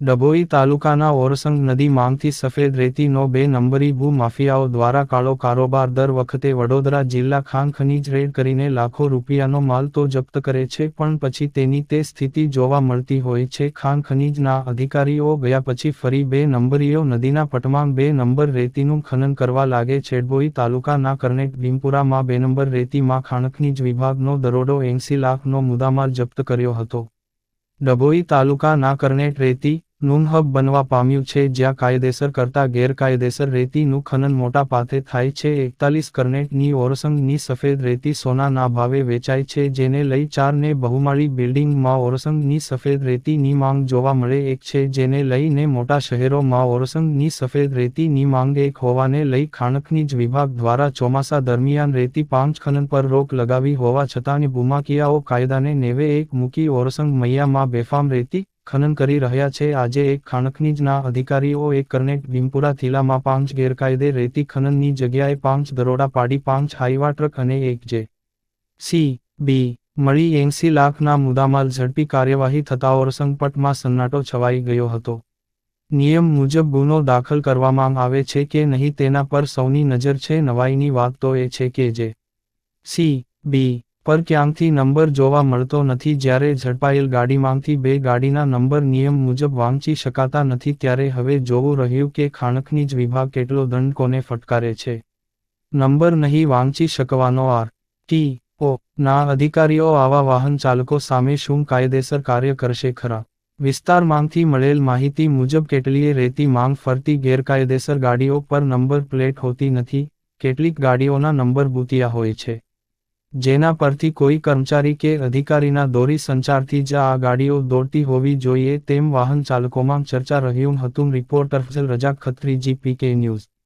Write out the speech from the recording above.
ડભોઈ તાલુકાના ઓરસંગ નદી માંગથી સફેદ રેતીનો બે નંબરી ભૂ માફિયાઓ દ્વારા કાળો કારોબાર દર વખતે વડોદરા જિલ્લા ખાણ ખનીજ રેડ કરીને લાખો રૂપિયાનો માલ તો જપ્ત કરે છે, પણ પછી તેની તે સ્થિતિ જોવા મળતી હોય છે. ખાણ ખનીજના અધિકારીઓ ગયા પછી ફરી બે નંબરીઓ નદીના પટમાં બે નંબર રેતીનું ખનન કરવા લાગે છે. ડભોઈ તાલુકાના કરનેટ ભીમપુરામાં બે નંબર રેતીમાં ખાણખનીજ વિભાગનો દરોડો એંસી લાખનો મુદ્દામાલ જપ્ત કર્યો હતો. ડભોઈ તાલુકાના કરનેટ રેતી નું હબ બનવા પામ્યું છે જ્યાં કાયદેસર કરતા ગેરકાયદેસર રેતીનું ખનન મોટા પાથે થાય છે. એકતાલીસ કરનેટની ઓરસંગની સફેદ રેતી સોનાના ભાવે વેચાય છે, જેને લઈ ચારને બહુમાળી બિલ્ડિંગમાં ઓરસંગની સફેદ રેતીની માંગ જોવા મળે એક છે, જેને લઈને મોટા શહેરોમાં ઓરસંગની સફેદ રેતીની માંગ એક હોવાને લઈ ખાણખનીજ વિભાગ દ્વારા ચોમાસા દરમિયાન રેતી પાંચ ખનન પર રોક લગાવી હોવા છતાં ભૂમાકિયાઓ કાયદાને નેવે એક મૂકી ઓરસંગ મૈયામાં બેફામ રેતી ખનન કરી રહ્યા છે. આજે એક ખાણખનીજના અધિકારીઓ એક કરનેટ ભીમપુરા થિલામાં પાંચ ગેરકાયદે રેતી ખનનની જગ્યાએ પાંચ દરોડા પાડી પાંચ હાઈવા ટ્રક અને એક જે સી બી મળી એંસી લાખના મુદ્દામાલ ઝડપી કાર્યવાહી થતા ઓરસંગપટમાં સન્નાટો છવાઈ ગયો હતો. નિયમ મુજબ ગુનો દાખલ કરવામાં આવે છે કે નહીં તેના પર સૌની નજર છે. નવાઈની વાત તો એ છે કે જે સી બી પર ક્યાંકથી નંબર જોવા મળતો નથી જ્યારે ઝડપાયેલ ગાડીમાંથી બે ગાડીના નંબર નિયમ મુજબ વાંચી શકાતા નથી ત્યારે હવે જોવું રહ્યું કે ખાણકની જ વિભાગ કેટલો દંડ કોને ફટકારે છે. નંબર નહીં વાંચી શકવાનો આર. ટી. ઓ. ના અધિકારીઓ આવા વાહન ચાલકો સામે શું કાયદેસર કાર્ય કરશે ખરા? વિસ્તારમાંથી મળેલ માહિતી મુજબ કેટલીય રેતી માંગ ફરતી ગેરકાયદેસર ગાડીઓ પર નંબર પ્લેટ હોતી નથી, કેટલીક ગાડીઓના નંબર બુતિયા હોય છે. જેના પરથી કોઈ કર્મચારી કે અધિકારીના દોરી સંચારથી જ આ ગાડીઓ દોડતી હોવી જોઈએ તેમ વાહન ચાલકોમાં ચર્ચા રહ્યું હતું, રિપોર્ટર રજા ખત્રી, જીપીકે ન્યૂઝ.